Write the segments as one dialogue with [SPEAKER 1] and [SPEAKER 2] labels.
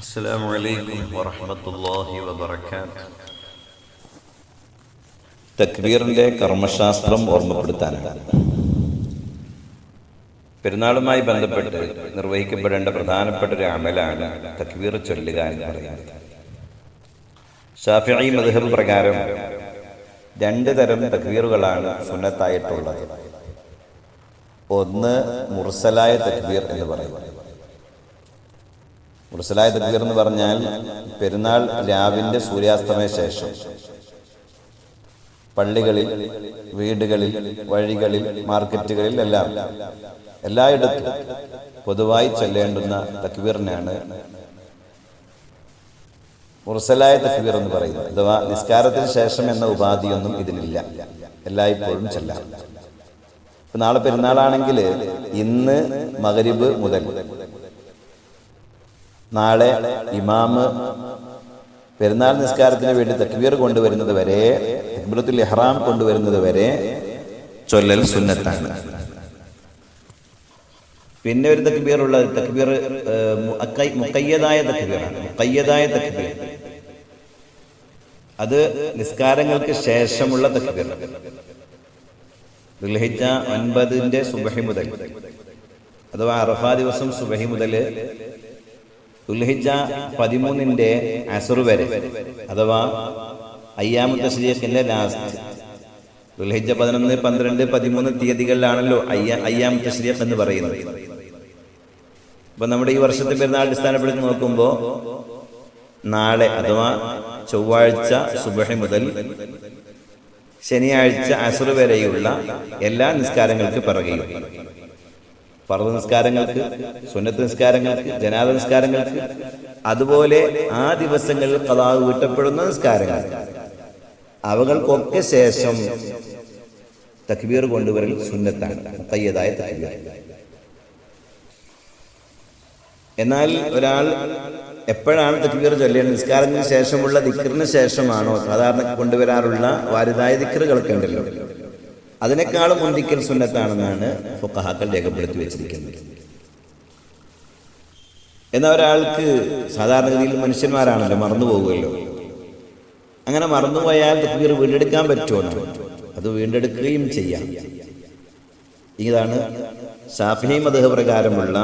[SPEAKER 1] السلام عليكم ورحمة الله وبركاته
[SPEAKER 2] തക്ബീറിന്റെ കർമ്മശാസ്ത്രം ഓർമ്മപ്പെടുത്താനാണ് പെരുന്നാളുമായി ബന്ധപ്പെട്ട് നിർവഹിക്കപ്പെടേണ്ട പ്രധാനപ്പെട്ട ഒരു അമലാണ് തക്ബീർ ചൊല്ലുക എന്ന് പറയുന്നത് ഷാഫിഈ മദ്ഹബ് പ്രകാരം രണ്ട് തരം തക്ബീറുകളാണ് സുന്നത്തായിട്ടുള്ളത് ഒന്ന് മുർസലായ തക്ബീർ എന്ന് പറയുന്നത് മുർസലായ തക്ബീർ എന്ന് പറഞ്ഞാൽ പെരുന്നാൾ രാവിന്റെ സൂര്യാസ്തമയ ശേഷം. പള്ളികളിൽ വീടുകളിൽ വഴികളിൽ മാർക്കറ്റുകളിൽ എല്ലാം എല്ലായിടത്തും പൊതുവായി ചെല്ലേണ്ടുന്ന തക്ബീറിനാണ് മുർസലായ തക്ബീർ എന്ന് പറയുന്നത്. അഥവാ നിസ്കാരത്തിന് ശേഷം എന്ന ഉപാധിയൊന്നും ഇതിനില്ല എല്ലായ്പ്പോഴും ഇപ്പൊ നാളെ പെരുന്നാളാണെങ്കിൽ ഇന്ന് മകരിബ് മുതൽ നാളെ ഇമാമ് പെരുന്നാൾ നിസ്കാരത്തിന് വേണ്ടി തക്ബീർ കൊണ്ടുവരുന്നത് വരെ തക്ബീറത്തുൽ ഇഹ്റാം കൊണ്ടുവരുന്നത് വരെ ചൊല്ലൽ സുന്നത്താണ്. പിന്നെ ഒരു തക്ബീർ ഉള്ളത് തക്ബീർ മുക്കയ്യതായ തക്ബീറാണ്. മുഖയ്യതായ തക്ബീർ. അത് നിസ്കാരങ്ങൾക്ക് ശേഷമുള്ള തക്ബീർ. ദുൽഹിജ്ജ ഒൻപതിന്റെ സുബഹി മുതൽ അഥവാ അറഫാ ദിവസം സുബഹി മുതൽ ദുൽഹിജ്ജ പതിമൂന്നിന്റെ അസർ വരെ അഥവാ അയ്യാമു ശരീഫിന്റെ ലാസ്റ്റ് ദുൽഹിജ പതിനൊന്ന് പന്ത്രണ്ട് പതിമൂന്ന് തീയതികളിലാണല്ലോ അയ്യാ അയ്യാമത്തെ തശ്രീഖ് എന്ന് പറയുന്നത്. അപ്പൊ നമ്മുടെ ഈ വർഷത്തെ പെരുന്നാൾ അടിസ്ഥാനപ്പെടുത്തി നോക്കുമ്പോൾ നാളെ അഥവാ ചൊവ്വാഴ്ച സുബഹി മുതൽ ശനിയാഴ്ച അസർ വരെയുള്ള എല്ലാ നിസ്കാരങ്ങൾക്ക് പിറകെയും. ഫർദ് നിസ്കാരങ്ങൾക്ക് സുന്നത്ത് നിസ്കാരങ്ങൾക്ക് ജനാദ നിസ്കാരങ്ങൾക്ക് അതുപോലെ ആ ദിവസങ്ങളിൽ കഥാവ് വീട്ടപ്പെടുന്ന നിസ്കാരങ്ങൾ. അവകൾക്കൊക്കെ ശേഷം തക്ബീർ കൊണ്ടുവരൽ സുന്നത്താണ് തയ്യതായ തക്ബീർ. എന്നാൽ ഒരാൾ എപ്പോഴാണ് തക്ബീർ ചൊല്ലേണ്ടത്? നിസ്കാരത്തിന് ശേഷമുള്ള ദിക്കറിന് ശേഷമാണോ? സാധാരണ കൊണ്ടുവരാറുള്ള വാരിതായ ദിക്കറുകളൊക്കെ ഉണ്ടല്ലോ. അതിനേക്കാളും മുന്തിക്കൽ സുന്നത്താണെന്നാണ് ഫുക്കഹാക്കൾ രേഖപ്പെടുത്തി വെച്ചിരിക്കുന്നത്. എന്നാൽ ഒരാൾക്ക് സാധാരണഗതിയിൽ മനുഷ്യന്മാരാണല്ലോ മറന്നു പോകുമല്ലോ. അങ്ങനെ മറന്നുപോയാൽ തക്ബീർ വീണ്ടെടുക്കാൻ പറ്റുമോ അത് വീണ്ടെടുക്കുകയും ചെയ്യാം. ഇതാണ് ഷാഫി മതഹ പ്രകാരമുള്ള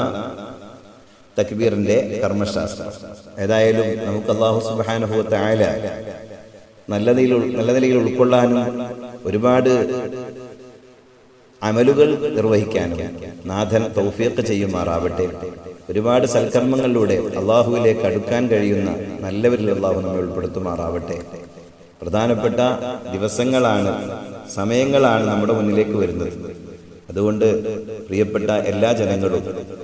[SPEAKER 2] തക്ബീറിന്റെ കർമ്മശാസ്ത്രം. ഏതായാലും നമുക്ക് അള്ളാഹു സുബാനുഭവത്തെ ആയ നല്ല നിലയിൽ നല്ല നിലയിൽ ഉൾക്കൊള്ളാനും ഒരുപാട് അമലുകൾ നിർവഹിക്കാനും നാഥൻ തൗഫീഖ് ചെയ്യുമാറാവട്ടെ. ഒരുപാട് സൽക്കർമ്മങ്ങളിലൂടെ അള്ളാഹുവിലേക്ക് അടുക്കാൻ കഴിയുന്ന നല്ലവരിൽ അള്ളാഹു നമ്മെ ഉൾപ്പെടുത്തുമാറാവട്ടെ. പ്രധാനപ്പെട്ട ദിവസങ്ങളാണ് സമയങ്ങളാണ് നമ്മുടെ മുന്നിലേക്ക് വരുന്നത്. അതുകൊണ്ട് പ്രിയപ്പെട്ട എല്ലാ ജനങ്ങളും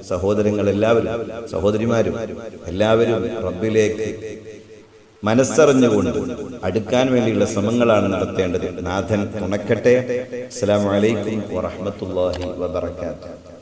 [SPEAKER 2] സഹോദരങ്ങൾ എല്ലാവരും സഹോദരിമാരും എല്ലാവരും റബ്ബിലേക്ക് മനസ്സറിഞ്ഞുകൊണ്ട് അടുക്കാൻ വേണ്ടിയുള്ള ശ്രമങ്ങളാണ് നടത്തേണ്ടത്. നാഥൻ തുണക്കട്ടെ. അസ്സലാമു അലൈക്കും വറഹ്മത്തുള്ളാഹി വബറകാതുഹു.